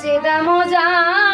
শ্রীদাম যাইয়া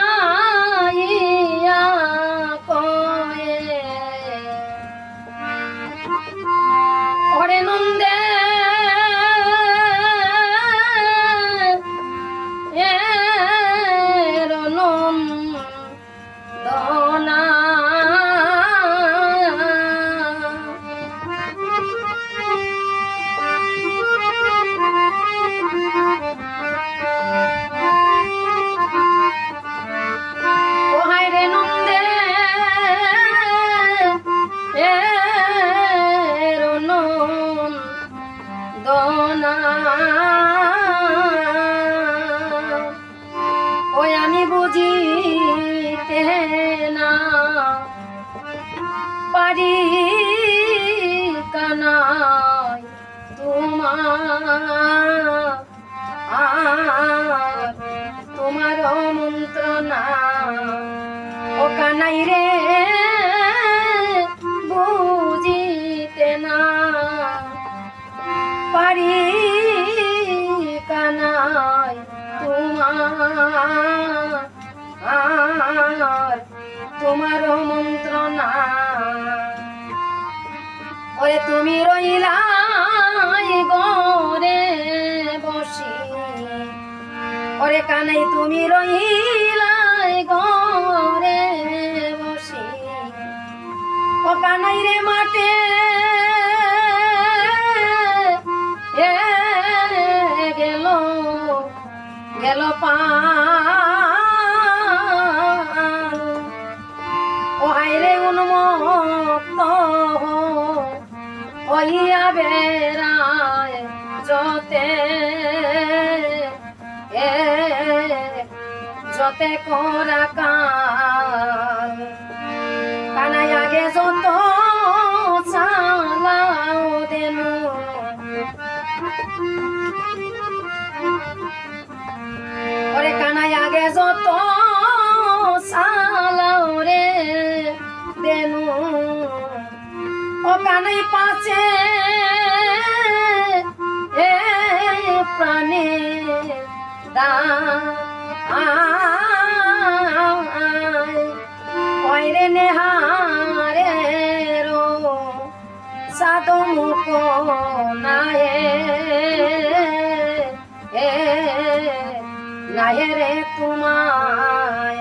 নন্দনা ওই আমি বুঝিতে না। পারি কানাই তোমার। তোমার মন্ত্রণা। ও রে। পারি কানাই তোমার তোমার মন্ত্রণা। ওরে তুমি রইলাই গরে বসি। ওরে কানাই তুমি রইলাই গরে বসি। ও কানাই রে মাঠে গেল পা ও হাইরে উন্মুক্ত হইয়া বেড়ায় যতে যতে করা কাল। কানাই পাচে এ প্রাণে দা রে নেহারে রো সাদো মুখ নায়ে এ নায়ে রে তোমায়।